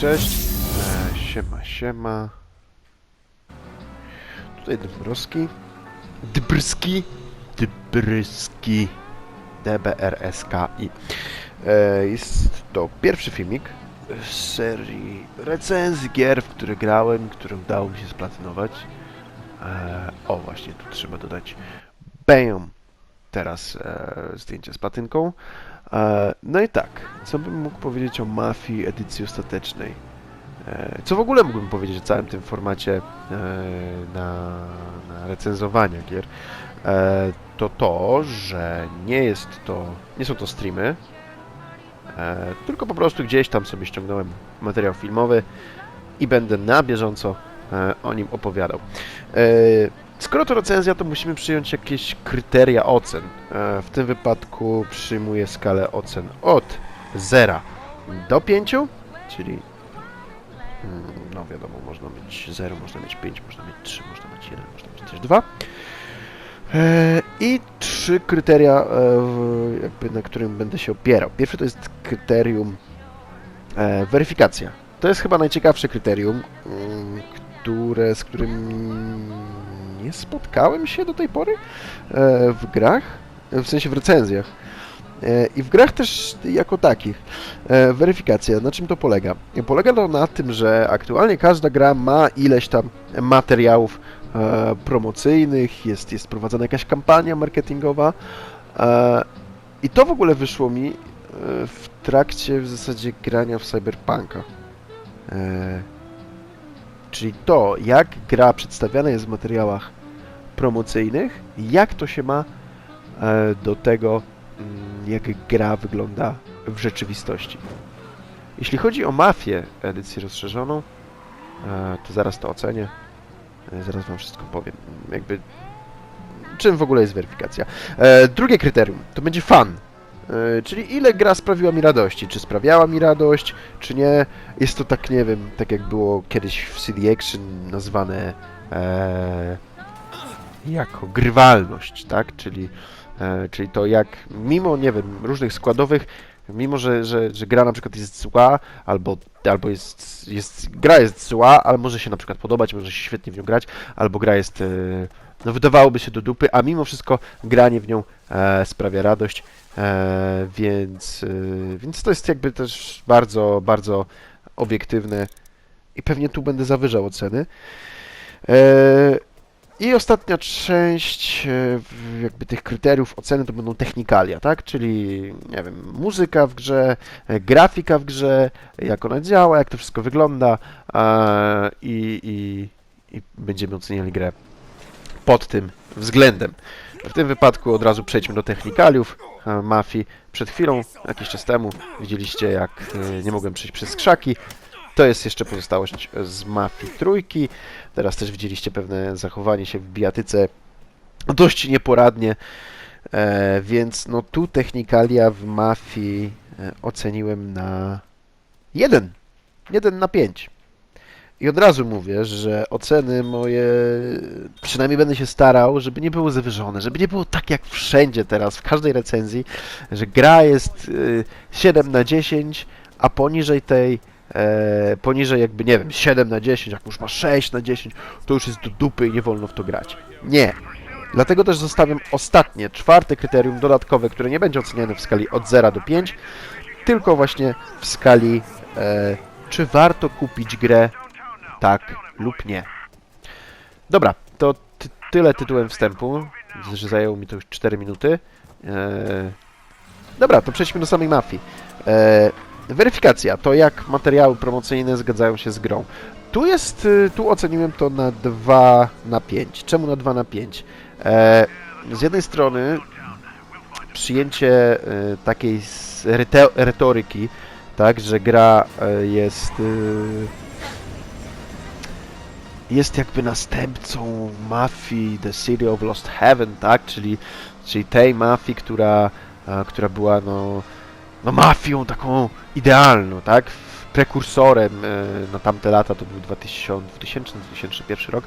cześć. E, siema, siema. Tutaj Dbrowski. Dbrski. Dbrski. D-B-R-S-K-I. E, jest to pierwszy filmik z serii recenzji gier, w które grałem, które udało mi się splatynować. E, o, właśnie, tu trzeba dodać BAM! Teraz e, zdjęcie z platynką. E, no i tak, co bym mógł powiedzieć o Mafii edycji ostatecznej? E, co w ogóle mógłbym powiedzieć o całym tym formacie e, na, na recenzowania gier? To to, że nie jest to, nie są to streamy, tylko po prostu gdzieś tam sobie ściągnąłem materiał filmowy i będę na bieżąco o nim opowiadał. Skoro to recenzja, to musimy przyjąć jakieś kryteria ocen. E, W tym wypadku przyjmuję skalę ocen od 0 do 5, czyli mm, no wiadomo, można mieć 0, można mieć 5, można mieć 3, można mieć 1, można mieć też 2. E, I trzy kryteria, e, jakby na którym będę się opierał. Pierwsze to jest kryterium weryfikacja. To jest chyba najciekawsze kryterium, mm, które, z którym nie spotkałem się do tej pory e, w grach, w sensie w recenzjach. E, I w grach też jako takich. E, Weryfikacja, na czym to polega? Polega to na tym, że aktualnie każda gra ma ileś tam materiałów promocyjnych, jest, jest prowadzona jakaś kampania marketingowa i to w ogóle wyszło mi w trakcie w zasadzie grania w Cyberpunka. Czyli to, jak gra przedstawiana jest w materiałach promocyjnych, jak to się ma e, do tego, mm, jak gra wygląda w rzeczywistości. Jeśli chodzi o mafię edycję rozszerzoną, e, to zaraz to ocenię. E, Zaraz wam wszystko powiem. Jakby czym w ogóle jest weryfikacja. Drugie kryterium to będzie fan. E, czyli ile gra sprawiła mi radości. Czy sprawiała mi radość, czy nie. Jest to tak, nie wiem, tak jak było kiedyś w CD Action nazwane e, jako grywalność, tak? Czyli, e, czyli to jak mimo, nie wiem, różnych składowych, mimo że, że, że gra na przykład jest zła, albo, albo jest, jest, gra jest zła, ale może się na przykład podobać, może się świetnie w nią grać, albo gra jest, e, no wydawałoby się do dupy, a mimo wszystko granie w nią e, sprawia radość, e, więc, e, więc to jest jakby też bardzo, bardzo obiektywne i pewnie tu będę zawyżał oceny. E, I ostatnia część jakby tych kryteriów oceny to będą technikalia, tak? Czyli, nie wiem, muzyka w grze, grafika w grze, jak ona działa, jak to wszystko wygląda i, i, i będziemy oceniali grę pod tym względem. W tym wypadku od razu przejdźmy do technikaliów e, mafii. Przed chwilą, jakiś czas temu, widzieliście jak e, nie mogłem przejść przez krzaki. To jest jeszcze pozostałość z mafii trójki. Teraz też widzieliście pewne zachowanie się w bijatyce dość nieporadnie, e, więc no tu technikalia w mafii oceniłem na 1. 1 na 5. I od razu mówię, że oceny moje, przynajmniej będę się starał, żeby nie były zawyżone, żeby nie było tak jak wszędzie teraz, w każdej recenzji, że gra jest y, 7 na 10, a poniżej tej, e, poniżej jakby, nie wiem, 7 na 10, jak już ma 6 na 10, to już jest do dupy i nie wolno w to grać. Nie. Dlatego też zostawiam ostatnie, czwarte kryterium dodatkowe, które nie będzie oceniane w skali od 0 do 5, tylko właśnie w skali, e, czy warto kupić grę tak lub nie. Dobra, to ty tyle tytułem wstępu. Że zajęło mi to już 4 minuty. Eee... Dobra, to przejdźmy do samej mafii. Eee... Weryfikacja to jak materiały promocyjne zgadzają się z grą. Tu jest, y, tu oceniłem to na 2 na 5. Czemu na 2 na 5? Eee... Z jednej strony przyjęcie y, takiej retoryki, tak, że gra y, jest y, jest jakby następcą mafii The City of Lost Heaven, tak? Czyli, czyli tej mafii, która, e, która była no, no mafią taką idealną, tak? Prekursorem e, na tamte lata, to był 2000, 2000-2001 rok,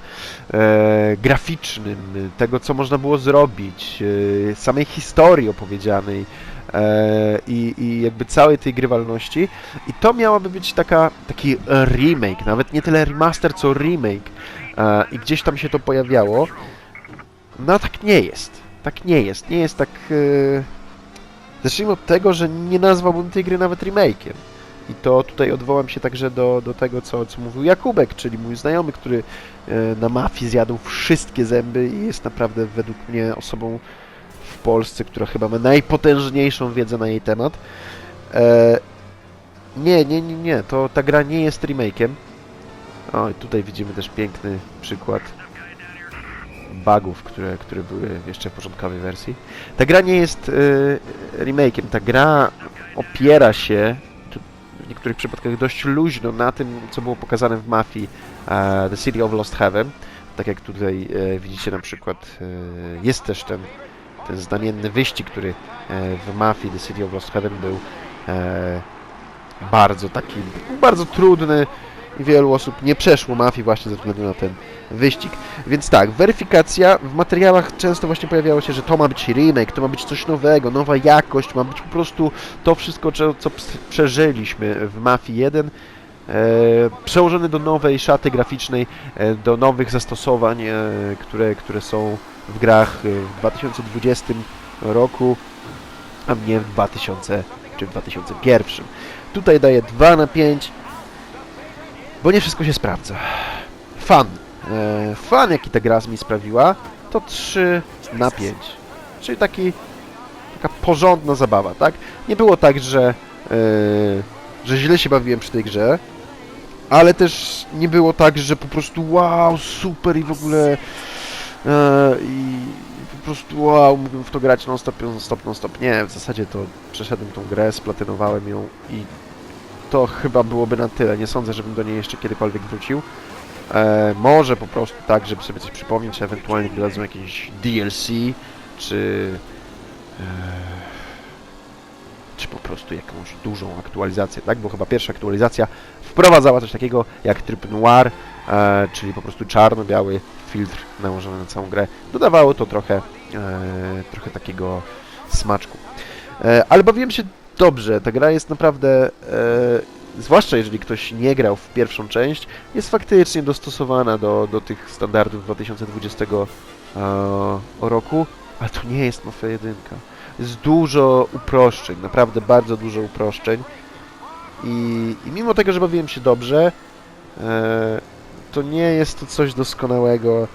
e, graficznym, tego co można było zrobić, samej historii opowiedzianej, i, i jakby całej tej grywalności. I to miałaby być taka, taki remake, nawet nie tyle remaster, co remake. E, I gdzieś tam się to pojawiało. No tak nie jest. Tak nie jest. Nie jest tak... E... Zacznijmy od tego, że nie nazwałbym tej gry nawet remake'iem. I to tutaj odwołam się także do, do tego, co, co mówił Jakubek, czyli mój znajomy, który e, na mafii zjadł wszystkie zęby i jest naprawdę według mnie osobą Polsce, która chyba ma najpotężniejszą wiedzę na jej temat. E, nie, nie, nie, nie, to ta gra nie jest remake'iem. O, i tutaj widzimy też piękny przykład bugów, które, które były jeszcze w początkowej wersji. Ta gra nie jest remake'iem, ta gra opiera się w niektórych przypadkach dość luźno na tym, co było pokazane w Mafii e, The City of Lost Heaven. Tak jak tutaj e, widzicie na przykład e, jest też ten, ten znamienny wyścig, który e, w Mafii The City of Lost Heaven był e, bardzo taki, bardzo trudny i wielu osób nie przeszło Mafii właśnie ze względu na ten wyścig. Więc tak, weryfikacja w materiałach często właśnie pojawiało się, że to ma być remake, to ma być coś nowego, nowa jakość, ma być po prostu to wszystko, co, przeżyliśmy w Mafii 1, e, przełożone do nowej szaty graficznej, e, do nowych zastosowań, e, które, które są w grach w 2020 roku, a nie w 2000 czy w 2001. Tutaj daję 2 na 5, bo nie wszystko się sprawdza. Fan. Fan, jaki ta gra mi sprawiła, to 3 na 5. Czyli taki, taka porządna zabawa, tak? Nie było tak, że, że źle się bawiłem przy tej grze, ale też nie było tak, że po prostu wow, super i w ogóle e, i po prostu wow, mógłbym w to grać non stop, non stop, non stop. Nie, w zasadzie to przeszedłem tą grę, splatynowałem ją i to chyba byłoby na tyle. Nie sądzę, żebym do niej jeszcze kiedykolwiek wrócił. E, może po prostu tak, żeby sobie coś przypomnieć, ewentualnie dodadzą jakieś DLC, czy e, czy po prostu jakąś dużą aktualizację, tak? Bo chyba pierwsza aktualizacja wprowadzała coś takiego jak tryb noir, e, czyli po prostu czarno-biały filtr nałożony na całą grę. Dodawało to trochę, e, trochę takiego smaczku. E, ale bawiłem się dobrze. Ta gra jest naprawdę, e, zwłaszcza jeżeli ktoś nie grał w pierwszą część, jest faktycznie dostosowana do, do tych standardów 2020 e, roku, ale to nie jest Mafia 1. Jest dużo uproszczeń, naprawdę bardzo dużo uproszczeń. I, i mimo tego, że bawiłem się dobrze, e, to nie jest to coś doskonałego.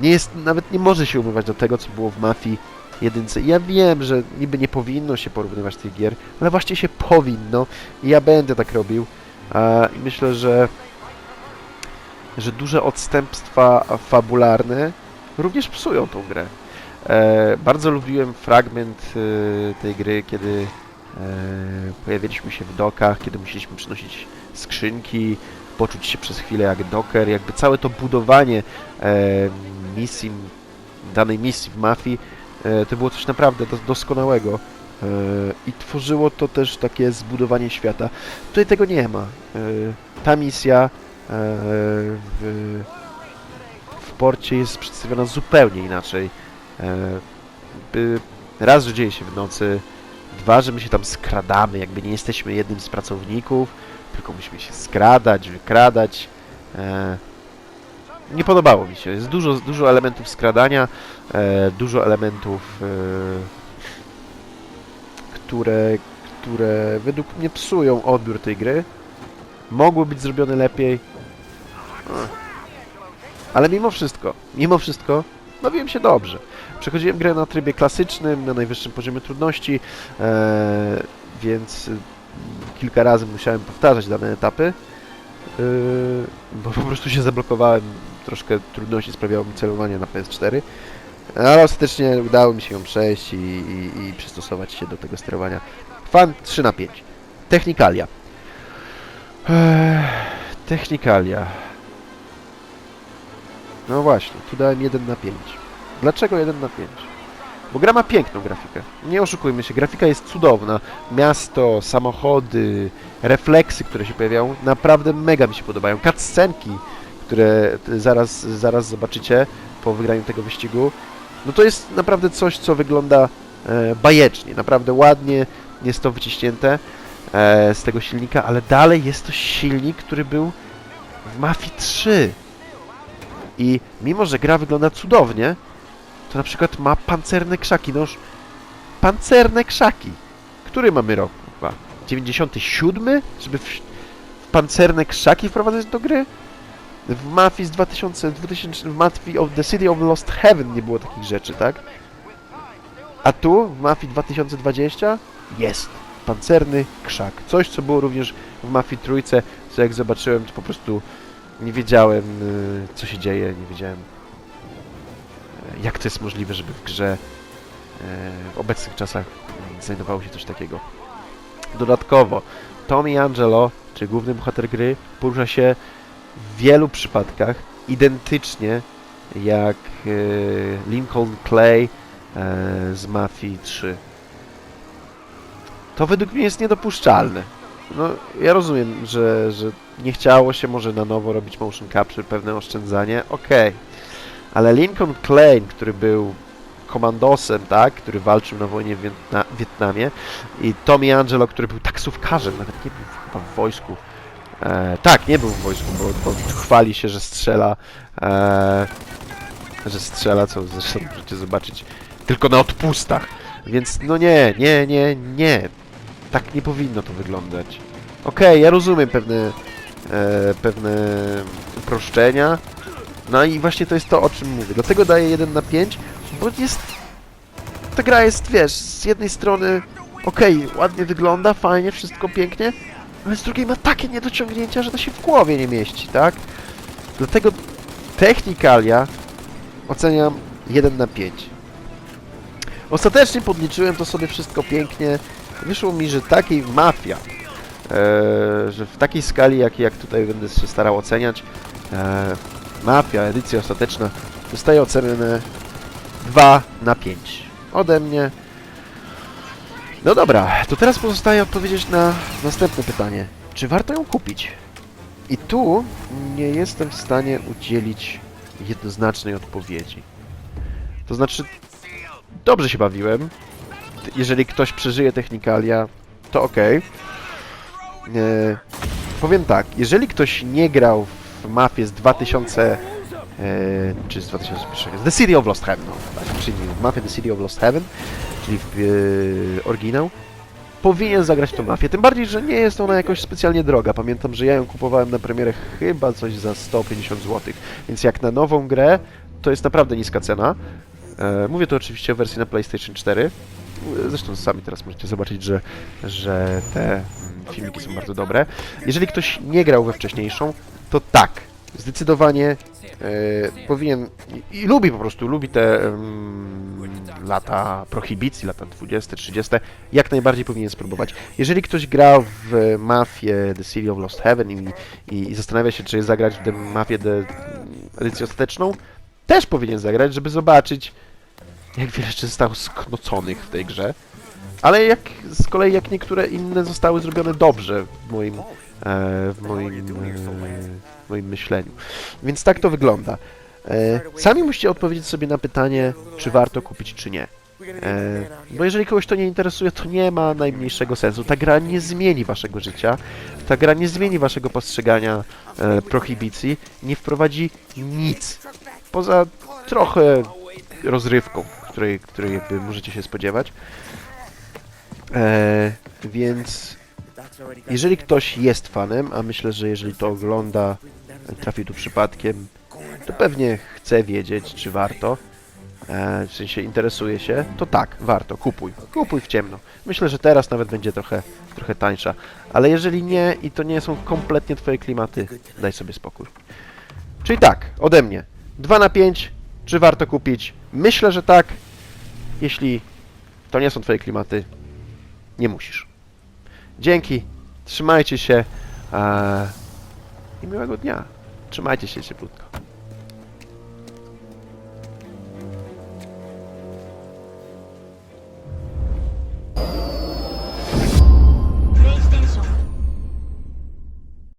Nie jest, nawet nie może się umywać do tego, co było w Mafii jedynce. Ja wiem, że niby nie powinno się porównywać tych gier, ale właśnie się powinno i ja będę tak robił. A, I myślę, że że duże odstępstwa fabularne również psują tą grę. E, bardzo lubiłem fragment e, tej gry, kiedy e, pojawiliśmy się w dokach, kiedy musieliśmy przynosić skrzynki, poczuć się przez chwilę jak doker, jakby całe to budowanie e, misji, danej misji w mafii, e, to było coś naprawdę dos- doskonałego. I tworzyło to też takie zbudowanie świata. Tutaj tego nie ma. Ta misja w, w porcie jest przedstawiona zupełnie inaczej. Raz, że dzieje się w nocy, dwa, że my się tam skradamy, jakby nie jesteśmy jednym z pracowników, tylko musimy się skradać, wykradać. E, nie podobało mi się. Jest dużo, dużo elementów skradania, e, dużo elementów, e, które, które według mnie psują odbiór tej gry. Mogły być zrobione lepiej. Ech. Ale mimo wszystko, mimo wszystko, bawiłem się dobrze. Przechodziłem grę na trybie klasycznym, na najwyższym poziomie trudności, e, więc y, kilka razy musiałem powtarzać dane etapy, y, bo po prostu się zablokowałem. Troszkę trudności sprawiało mi celowanie na PS4, ale ostatecznie udało mi się ją przejść i, i, i przystosować się do tego sterowania. Fan 3 na 5. Technikalia. Ech, technikalia. No właśnie, tu dałem 1 na 5. Dlaczego 1 na 5? Bo gra ma piękną grafikę. Nie oszukujmy się, grafika jest cudowna. Miasto, samochody, refleksy, które się pojawiają, naprawdę mega mi się podobają. Cutscenki, które zaraz, zaraz zobaczycie po wygraniu tego wyścigu. No to jest naprawdę coś, co wygląda e, bajecznie, naprawdę ładnie jest to wyciśnięte e, z tego silnika, ale dalej jest to silnik, który był w Mafii 3. I mimo, że gra wygląda cudownie, to na przykład ma pancerne krzaki. No już pancerne krzaki. Który mamy rok? Chyba 97? Żeby w, w pancerne krzaki wprowadzać do gry? W Mafii z 2000, 2000 w Mafii of the City of Lost Heaven nie było takich rzeczy, tak? A tu, w Mafii 2020, jest pancerny krzak. Coś, co było również w Mafii Trójce, co jak zobaczyłem, to po prostu nie wiedziałem, y, co się dzieje, nie wiedziałem, jak to jest możliwe, żeby w grze y, w obecnych czasach y, znajdowało się coś takiego. Dodatkowo, Tommy Angelo, czy główny bohater gry, porusza się w wielu przypadkach identycznie jak y, Lincoln Clay y, z Mafii 3. To według mnie jest niedopuszczalne. No, ja rozumiem, że, że nie chciało się może na nowo robić motion capture, pewne oszczędzanie, okej. Ale Lincoln Klein, który był komandosem, tak, który walczył na wojnie w Wietna Wietnamie i Tommy Angelo, który był taksówkarzem, nawet nie był chyba w wojsku. E, tak, nie był w wojsku, bo, bo chwali się, że strzela, e, że strzela, co zresztą możecie zobaczyć tylko na odpustach. Więc no nie, nie, nie, nie. Tak nie powinno to wyglądać. Okej, ja rozumiem pewne, e, pewne uproszczenia. No i właśnie to jest to, o czym mówię. Dlatego daję 1 na 5, bo jest... Ta gra jest, wiesz, z jednej strony okej, ładnie wygląda, fajnie, wszystko pięknie, ale z drugiej ma takie niedociągnięcia, że to się w głowie nie mieści, tak? Dlatego technikalia oceniam 1 na 5. Ostatecznie podliczyłem to sobie wszystko pięknie. Wyszło mi, że takiej mafia, e, że w takiej skali, jak, jak tutaj będę się starał oceniać, e, mafia, edycja ostateczna, dostaje ocenę 2 na 5. Ode mnie. No dobra, to teraz pozostaje odpowiedzieć na następne pytanie. Czy warto ją kupić? I tu nie jestem w stanie udzielić jednoznacznej odpowiedzi. To znaczy, dobrze się bawiłem. Jeżeli ktoś przeżyje technikalia, to ok. powiem tak, jeżeli ktoś nie grał w mafie z 2000 e, czy z 2001, z The City of Lost Heaven, no, tak, czyli mafie The City of Lost Heaven, czyli w e, oryginał, powinien zagrać tą mafię. Tym bardziej, że nie jest ona jakoś specjalnie droga. Pamiętam, że ja ją kupowałem na premierę chyba coś za 150 zł. Więc jak na nową grę, to jest naprawdę niska cena. E, mówię tu oczywiście o wersji na PlayStation 4. Zresztą sami teraz możecie zobaczyć, że, że te mm, filmiki są bardzo dobre. Jeżeli ktoś nie grał we wcześniejszą, to tak, zdecydowanie e, powinien i, i lubi po prostu, lubi te lata prohibicji, lata 20, 30, jak najbardziej powinien spróbować. Jeżeli ktoś grał w Mafię The City of Lost Heaven i, i, i zastanawia się, czy zagrać w Mafię The edycję ostateczną, też powinien zagrać, żeby zobaczyć, jak wiele rzeczy zostało sknoconych w tej grze. Ale jak z kolei jak niektóre inne zostały zrobione dobrze w moim, w moim, e, w moim myśleniu. Więc tak to wygląda. E, sami musicie odpowiedzieć sobie na pytanie, czy warto kupić, czy nie. E, bo jeżeli kogoś to nie interesuje, to nie ma najmniejszego sensu. Ta gra nie zmieni waszego życia, ta gra nie zmieni waszego postrzegania e, prohibicji, nie wprowadzi nic. Poza trochę rozrywką, której, której jakby możecie się spodziewać. E, więc jeżeli ktoś jest fanem, a myślę, że jeżeli to ogląda, trafi tu przypadkiem, to pewnie chce wiedzieć, czy warto, e, w sensie interesuje się, to tak, warto, kupuj. Kupuj w ciemno. Myślę, że teraz nawet będzie trochę, trochę tańsza. Ale jeżeli nie i to nie są kompletnie twoje klimaty, daj sobie spokój. Czyli tak, ode mnie. 2 na 5, czy warto kupić? Myślę, że tak. Jeśli to nie są twoje klimaty, nie musisz. Dzięki, trzymajcie się e, i miłego dnia. Trzymajcie się cieplutko.